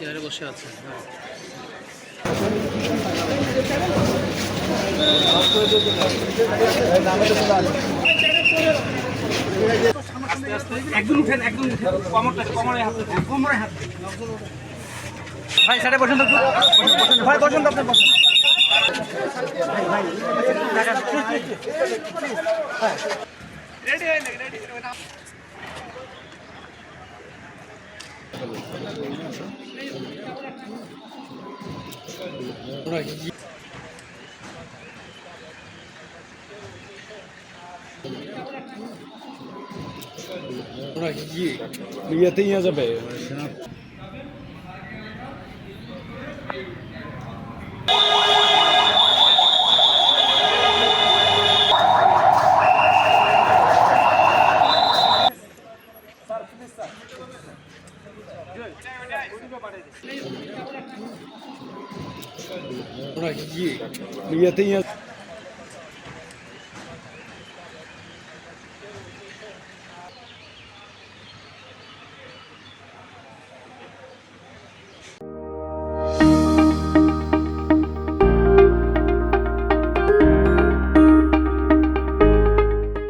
চেয়ারে বসে আছে হ্যাঁ। একদম উঠেন একদম উঠেন কমরটা কমরে হাত দেন, কোমরে হাত দেন। ভাই সাড়ে একটু। ভাই আপনি বসুন ওরা কি ইয়েতে নিয়ে যাবে ওরা কি ইয়েতে নিয়ে